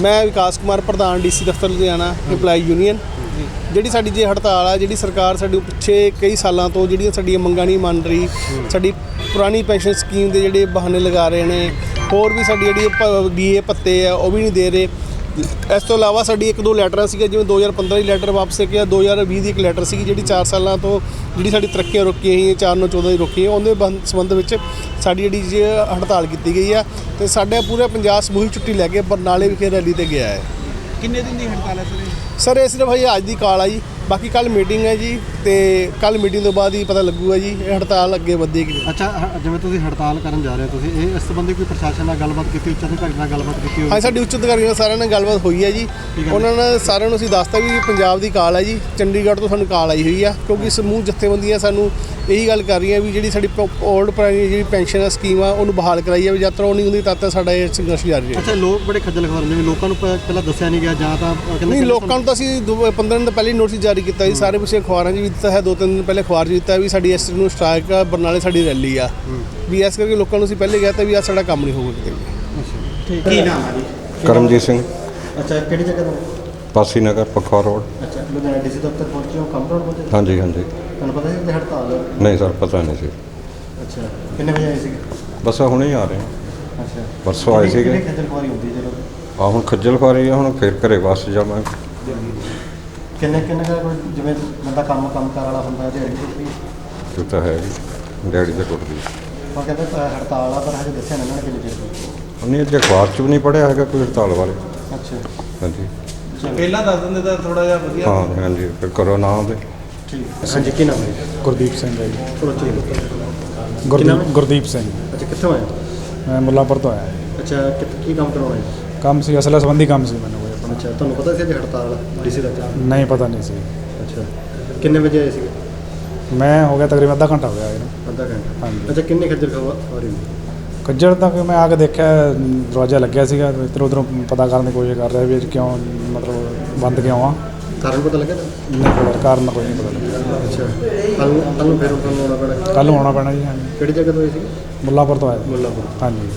ਮੈਂ ਵਿਕਾਸ ਕੁਮਾਰ ਪ੍ਰਧਾਨ ਡੀਸੀ ਦਫ਼ਤਰ ਲੁਧਿਆਣਾ EMPLOYE ਯੂਨੀਅਨ ਜਿਹੜੀ ਸਾਡੀ ਜੇ ਹੜਤਾਲ ਆ, ਜਿਹੜੀ ਸਰਕਾਰ ਸਾਡੇ ਪਿੱਛੇ ਕਈ ਸਾਲਾਂ ਤੋਂ ਜਿਹੜੀਆਂ ਸਾਡੀਆਂ ਮੰਗਾਂ ਨਹੀਂ ਮੰਨ ਰਹੀ, ਸਾਡੀ ਪੁਰਾਣੀ ਪੈਨਸ਼ਨ ਸਕੀਮ ਦੇ ਜਿਹੜੇ ਬਹਾਨੇ ਲਗਾ ਰਹੇ ਨੇ, ਹੋਰ ਵੀ ਸਾਡੀ ਜਿਹੜੀ ਡੀਏ ਪੱਤੇ ਆ, ਉਹ ਵੀ ਨਹੀਂ ਦੇ ਰਹੇ। ਇਸ ਤੋਂ ਇਲਾਵਾ ਸਾਡੀ ਇੱਕ ਦੋ ਲੈਟਰਾਂ ਸੀਗੀਆਂ, ਜਿਵੇਂ 2015 ਦੀ ਲੈਟਰ ਵਾਪਸ ਗਿਆ 2020 ਦੀ ਇੱਕ ਲੈਟਰ ਸੀਗੀ, ਜਿਹੜੀ 4 ਸਾਲਾਂ ਤੋਂ ਜਿਹੜੀ ਸਾਡੀ ਤਰੱਕੀਆਂ ਰੁਕੀਆਂ ਹੋਈਆਂ 4 ਨੂੰ 14 ਦੀ ਰੁਕੀ ਉਹਦੇ ਬੰ- ਸੰਬੰਧ ਵਿੱਚ ਸਾਡੀ ਜਿਹੜੀ ਜੇ ਹੜਤਾਲ ਕੀਤੀ ਗਈ ਆ ਤੇ ਸਾਡੇ ਪੂਰੇ ਪੰਜਾਬ ਸਮੂਹਿਕ ਛੁੱਟੀ ਲੈ ਕੇ ਬਰਨਾਲੇ ਵਿਖੇ ਰੈਲੀ ਤੇ ਗਿਆ ਹੈ ਕਿੰਨੇ ਦਿਨ ਦੀ ਹੜਤਾਲ ਹੈ ਸਰ ਇਹ? ਸਰ ਇਹ ਸਿਰਫ ਹਜੇ ਅੱਜ ਦੀ ਕਾਲ ਆ ਜੀ ਬਾਕੀ ਕੱਲ ਮੀਟਿੰਗ ਹੈ ਜੀ ਤੇ ਕੱਲ ਮੀਟਿੰਗ ਤੋਂ ਬਾਅਦ ਹੀ ਪਤਾ ਲੱਗੂਗਾ ਜੀ ਇਹ ਹੜਤਾਲ ਅੱਗੇ ਵਧੇਗੀ। ਅੱਛਾ ਹ- ਜਿਵੇਂ ਤੁਸੀਂ ਹੜਤਾਲ ਕਰਨ ਜਾ ਰਹੇ ਹੋ ਤੁਸੀਂ ਇਹ ਇਸ ਸੰਬੰਧੀ ਕੋਈ ਪ੍ਰਸ਼ਾਸਨ ਨਾਲ ਗੱਲਬਾਤ ਕੀਤੀ ਉੱਚ ਅਧਿਕਾਰੀ ਨਾਲ ਗੱਲਬਾਤ ਕੀਤੀ ਹੋਵੇ ਹਾਂ ਸਾਡੀ ਉੱਚ ਅਧਿਕਾਰੀਆਂ ਨਾਲ ਸਾਰਿਆਂ ਨਾਲ ਗੱਲਬਾਤ ਹੋਈ ਹੈ ਜੀ। ਠੀਕ ਹੈ। ਉਹਨਾਂ ਨੇ ਸਾਰਿਆਂ ਨੂੰ ਅਸੀਂ ਦੱਸਤਾ ਵੀ ਪੰਜਾਬ ਦੀ ਕਾਲ ਹੈ ਜੀ ਚੰਡੀਗੜ੍ਹ ਤੋਂ ਸਾਨੂੰ ਕਾਲ ਆਈ ਹੋਈ ਆ ਕਿਉਂਕਿ ਸਮੂਹ ਜਥੇਬੰਦੀਆਂ ਸਾਨੂੰ ਇਹੀ ਗੱਲ ਕਰ ਰਹੀਆਂ ਵੀ ਜਿਹੜੀ ਸਾਡੀ ਓਲਡ ਪੁਰਾਣੀ ਜਿਹੜੀ ਪੈਨਸ਼ਨ ਸਕੀਮ ਆ ਉਹਨੂੰ ਬਹਾਲ ਕਰਾਈ ਜਾਵੇ ਜਦ ਤੱਕ ਉਹ ਨਹੀਂ ਹੁੰਦੀ ਤਦ ਤੱਕ ਸਾਡਾ ਇਹ ਸੰਘਰਸ਼ ਜਾਰੀ ਹੈ ਅੱਛਾ ਲੋਕ ਬੜੇ ਖੱਜਲ ਖਵਾਰ ਜਿਵੇਂ ਲੋਕਾਂ ਨੂੰ ਪ- ਪਹਿਲਾਂ ਦੱਸਿਆ ਨਹੀਂ ਗਿਆ ਜਾਂ ਤਾਂ ਕਹਿੰਦੇ ਨਹੀਂ ਲੋਕਾਂ ਨੂੰ ਤਾਂ ਅਸੀਂ 15 ਦਿਨ ਤੋਂ ਪਹਿਲੇ ਨੋਟਿਸ ਜਾਰੀ ਕੀਤਾ ਜੀ। ਸਾਰੇ ਪਿਛੇ ਅਖਬਾਰਾਂ 'ਚ ਵੀ ਦਿੱਤਾ ਹੈ ਦੋ ਤਿੰਨ ਦਿਨ ਪਹਿਲੇ ਅਖਬਾਰ 'ਚ ਦਿੱਤਾ ਵੀ ਸਾਡੀ ਇਸ ਨੂੰ ਸਟ੍ਰਾਈਕ ਆ ਬਰਨਾਲੇ ਸਾਡੀ ਰੈਲੀ ਆ। ਵੀ ਇਸ ਕਰਕੇ ਲੋਕਾਂ ਨੂੰ ਅਸੀਂ ਪਹਿਲੇ ਕਹਿ ਤਾ ਵੀ ਆ ਸਾਡਾ ਕੰਮ ਨਹੀਂ ਹੋਊਗਾ ਕਿਤੇ ਵੀ। ਕੀ ਨਾਮ ਹੈ ਜੀ? ਕਰਮਜੀਤ ਸਿੰਘ। ਅੱਛਾ ਕਿਹੜੀ ਜਗ੍ਹਾ ਤੋਂ? ਪਾਸੀ ਨਗਰ ਪਖੌਰ ਰੋਡ। ਅੱਛਾ ਲੁਧਿਆਣਾ ਡੀਸੀ ਦਫ਼ਤਰ ਪਹੁੰਚੇ ਹੋ ਕੰਮ ਰੋਡ ਪਹੁੰਚੇ ਹਾਂਜੀ ਹਾਂਜੀ। ਤੁਹਾਨੂੰ ਪਤਾ ਸੀ ਕਿ ਹੜਤਾਲ ਹੈ ਨਹੀਂ ਸਰ ਪਤਾ ਨਹੀਂ ਸੀ। ਅੱਛਾ ਕਿੰਨੇ ਵਜੇ ਆਏ ਸੀਗੇ? ਬਸ ਹੁਣੇ ਹੀ ਆ ਰਹੇ ਹਾਂ। ਅੱਛਾ। ਪਰਸੋਂ ਆਏ ਸੀਗੇ। ਕਿੰਨੀ ਖੱਜਲ ਖੁਆਰੀ ਹੁੰਦੀ ਹੈ ਜਦੋਂ? ਆ ਹੁਣ ਖੱਜਲ ਖੁਆਰੀ ਆ ਹੁਣ ਫਿਰ ਘਰੇ ਵਾਪਸ ਜਾਵਾਂਗੇ। ਕਿੰਨੇ ਕਿੰਨੇ ਕੁ ਕੋਈ ਜਿਵੇਂ ਬੰਦਾ ਕੰਮ ਕੰਮ ਕਾਰ ਵਾਲਾ ਹੁੰਦਾ ਦਿਹਾੜੀ ਟੁੱਟਦੀ ਇਹ ਤਾਂ ਹੈ ਜੀ ਡੈਡੀ ਤੇ ਟੁੱਟਦੀ ਉਹ ਕਹਿੰਦੇ ਅ, ਹੜਤਾਲ ਆ ਪਰ ਹਜੇ ਦੱਸਿਆ ਨਹੀਂ ਇਹਨਾਂ ਨੇ ਕਿੰਨੀ ਚਿਰ ਦੀ ਉਹਨੇ ਅੱਜ ਅਖਬਾਰ 'ਚ ਵੀ ਨਹੀਂ ਪੜਿਆ ਹੈਗਾ ਕੋਈ ਹੜਤਾਲ ਬਾਰੇ। ਅੱਛਾ। ਹਾਂਜੀ। ਪਹਿਲਾਂ ਦੱਸ ਦਿੰਦੇ ਤਾਂ ਥੋੜਾ ਜਿਹਾ ਵਧੀਆ ਹਾਂ ਹਾਂਜੀ ਫਿਰ ਕਰੋ ਨਾ ਉਹਦੇ ਠੀਕ। ਹਾਂਜੀ ਕੀ ਨਾਮ ਹੈ ਗੁਰਦੀਪ ਸਿੰਘ ਹੈ ਜੀ। ਚਲੋ ਗੁਰਦੀਪ ਗੁਰਦੀਪ ਸਿੰਘ। ਅੱਛਾ ਕਿੱਥੋਂ ਆਏ ਮੈਂ ਮੁੱਲਾਂਪੁਰ ਤੋਂ ਆਇਆ ਅੱਛਾ ਕਿ- ਕੀ ਕੰਮ ਕਰਾਉਣਾ ਹੈ? ਕੰਮ ਸੀ ਅਸਲਾ ਸੰਬੰਧੀ ਕੰਮ ਸੀ ਮੈਨੂੰ। ਅੱਛਾ ਤੁਹਾਨੂੰ ਪਤਾ ਸੀ ਅੱਜ ਹੜਤਾਲ ਡੀਸੀ ਦਾ ਨਹੀਂ ਪਤਾ ਨਹੀਂ ਸੀ। ਅੱਛਾ ਕਿੰਨੇ ਵਜੇ ਆਏ ਸੀਗੇ? ਮੈਂ ਹੋ ਗਿਆ ਤਕਰੀਬਨ ਅੱਧਾ ਘੰਟਾ ਹੋ ਗਿਆ ਇਹਨੂੰ ਅੱਧਾ ਘੰਟਾ। ਹਾਂਜੀ। ਅੱਛਾ ਕਿੰਨੇ ਖੱਜਲ ਖਵਾਰੀ? ਕੱਜੜ ਤੱਕ ਮੈਂ ਆ ਕੇ ਦੇਖਿਆ ਦਰਵਾਜ਼ਾ ਲੱਗਿਆ ਸੀਗਾ ਇੱਧਰ ਉੱਧਰੋਂ ਪਤਾ ਕਰਨ ਦੀ ਕੋਸ਼ਿਸ਼ ਕਰ ਰਿਹਾ ਵੀ 'ਚ ਕਿਉਂ ਮਤਲਬ ਬੰਦ ਕਿਉਂ ਆ। ਕਾਰਨ ਪਤਾ ਲੱਗਿਆ? ਨਹੀਂ ਪਤਾ ਕਾਰਨ ਕੋਈ ਨਹੀਂ ਪਤਾ ਲੱਗਿਆ। ਅੱਛਾ ਕੱਲ ਨੂੰ ਕੱਲ ਨੂੰ ਫਿਰ ਤੁਹਾਨੂੰ ਆਉਣਾ ਪੈਣਾ? ਕੱਲ ਨੂੰ ਆਉਣਾ ਪੈਣਾ ਜੀ ਹਾਂਜੀ। ਕਿਹੜੀ ਜਗ੍ਹਾ ਤੋਂ ਆਏ ਸੀ ਮੁੱਲਾਂਪੁਰ ਤੋਂ ਆਇਆ ਮੁੱਲਾਪੁਰ। ਹਾਂਜੀ।